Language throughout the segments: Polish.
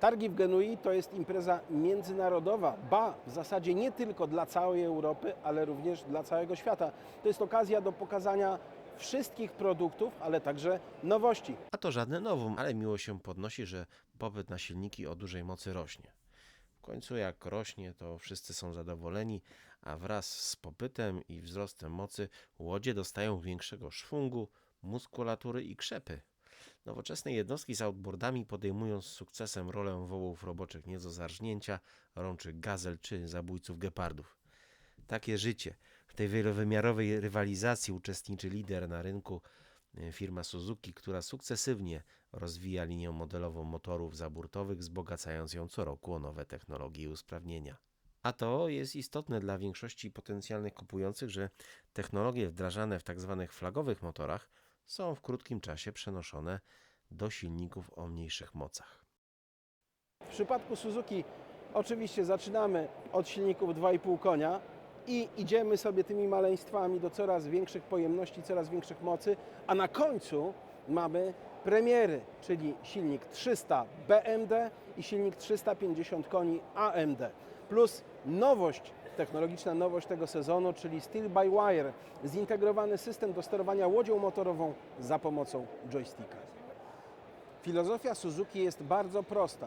Targi w Genui to jest impreza międzynarodowa, ba, w zasadzie nie tylko dla całej Europy, ale również dla całego świata. To jest okazja do pokazania wszystkich produktów, ale także nowości. A to żadne nowum, ale miło się podnosi, że popyt na silniki o dużej mocy rośnie. W końcu jak rośnie, to wszyscy są zadowoleni, a wraz z popytem i wzrostem mocy łodzie dostają większego szwungu, muskulatury i krzepy. Nowoczesne jednostki z outboardami podejmują z sukcesem rolę wołów roboczych nie do zarżnięcia, rączych gazel czy zabójców gepardów. Takie życie. W tej wielowymiarowej rywalizacji uczestniczy lider na rynku e, firma Suzuki, która sukcesywnie rozwija linię modelową motorów zaburtowych, wzbogacając ją co roku o nowe technologie i usprawnienia. A to jest istotne dla większości potencjalnych kupujących, że technologie wdrażane w tzw. flagowych motorach są w krótkim czasie przenoszone do silników o mniejszych mocach. W przypadku Suzuki oczywiście zaczynamy od silników 2,5 konia i idziemy sobie tymi maleństwami do coraz większych pojemności, coraz większych mocy, a na końcu mamy premiery, czyli silnik 300 BMD i silnik 350 koni AMD. Plus nowość, technologiczna nowość tego sezonu, czyli Steel by Wire, zintegrowany system do sterowania łodzią motorową za pomocą joysticka. Filozofia Suzuki jest bardzo prosta.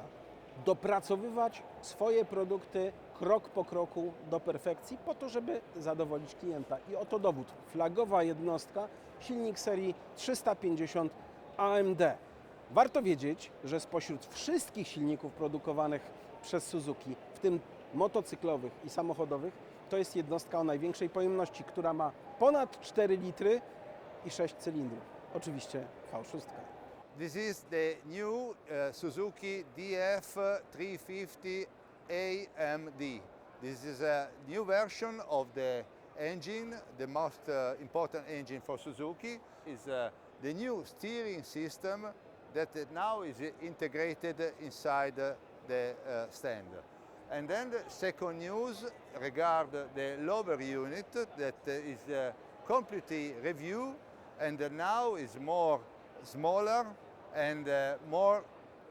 Dopracowywać swoje produkty krok po kroku do perfekcji po to, żeby zadowolić klienta. I oto dowód. Flagowa jednostka, silnik serii 350 AMD. Warto wiedzieć, że spośród wszystkich silników produkowanych przez Suzuki, w tym motocyklowych i samochodowych, to jest jednostka o największej pojemności, która ma ponad 4 litry i 6 cylindrów. Oczywiście V6. This is the new uh, Suzuki DF350 AMD. This is a new version of the engine, the most uh, important engine for Suzuki. is uh, the new steering system that now is integrated inside the stand. And then the second news regard the lower unit that is uh, completely review and now is more smaller and uh, more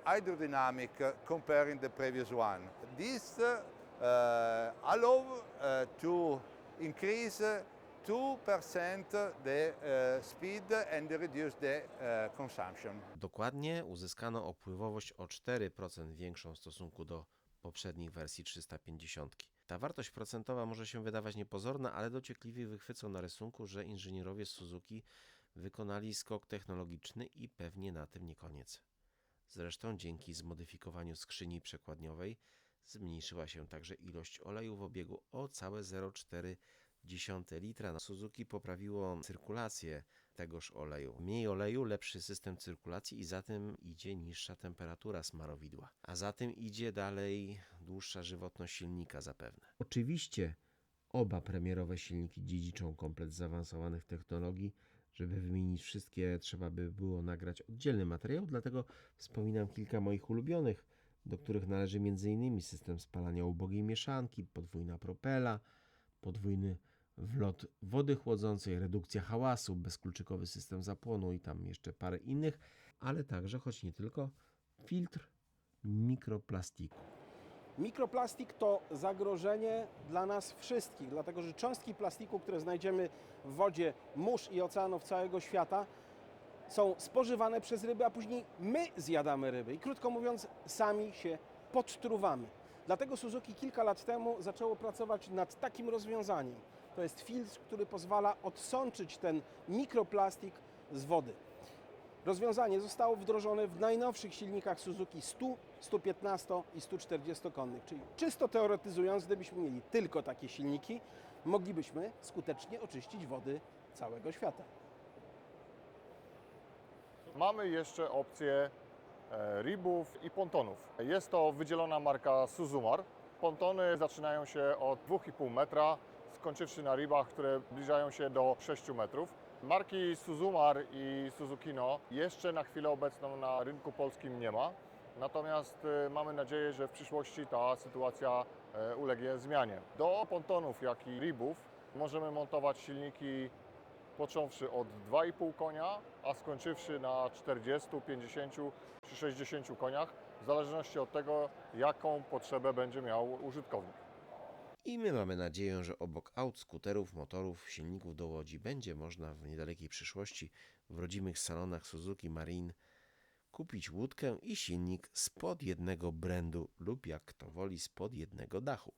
hydrodynamic comparing the previous one. This uh, uh, allow uh, to increase uh, 2% the uh, speed and reduce the consumption. Dokładnie uzyskano opływowość o 4% większą w stosunku do poprzednich wersji 350. Ta wartość procentowa może się wydawać niepozorna, ale dociekliwie wychwycą na rysunku, że inżynierowie Suzuki wykonali skok technologiczny i pewnie na tym nie koniec. Zresztą dzięki zmodyfikowaniu skrzyni przekładniowej zmniejszyła się także ilość oleju w obiegu o całe 0,4 litra. Suzuki poprawiło cyrkulację tegoż oleju. Mniej oleju, lepszy system cyrkulacji i za tym idzie niższa temperatura smarowidła. A za tym idzie dalej dłuższa żywotność silnika zapewne. Oczywiście oba premierowe silniki dziedziczą komplet zaawansowanych technologii. Żeby wymienić wszystkie, trzeba by było nagrać oddzielny materiał, dlatego wspominam kilka moich ulubionych, do których należy m.in. system spalania ubogiej mieszanki, podwójna propela, podwójny wlot wody chłodzącej, redukcja hałasu, bezkluczykowy system zapłonu i tam jeszcze parę innych, ale także, choć nie tylko, filtr mikroplastiku. Mikroplastik to zagrożenie dla nas wszystkich, dlatego że cząstki plastiku, które znajdziemy w wodzie mórz i oceanów całego świata, są spożywane przez ryby, a później my zjadamy ryby. I krótko mówiąc, sami się podtruwamy. Dlatego Suzuki kilka lat temu zaczęło pracować nad takim rozwiązaniem. To jest filtr, który pozwala odsączyć ten mikroplastik z wody. Rozwiązanie zostało wdrożone w najnowszych silnikach Suzuki 100, 115 i 140 konnych. Czyli czysto teoretyzując, gdybyśmy mieli tylko takie silniki, moglibyśmy skutecznie oczyścić wody całego świata. Mamy jeszcze opcję e, ribów i pontonów. Jest to wydzielona marka Suzumar. Pontony zaczynają się od 2,5 metra, skończywszy na ribach, które zbliżają się do 6 metrów. Marki Suzumar i Suzukino jeszcze na chwilę obecną na rynku polskim nie ma. Natomiast e, mamy nadzieję, że w przyszłości ta sytuacja e, ulegnie zmianie. Do pontonów, jak i ribów możemy montować silniki począwszy od 2,5 konia, a skończywszy na 40, 50 czy 60 koniach. w zależności od tego, jaką potrzebę będzie miał użytkownik. I my mamy nadzieję, że obok aut, skuterów, motorów, silników do łodzi będzie można w niedalekiej przyszłości w rodzimych salonach Suzuki Marine kupić łódkę i silnik spod jednego brandu lub jak kto woli spod jednego dachu.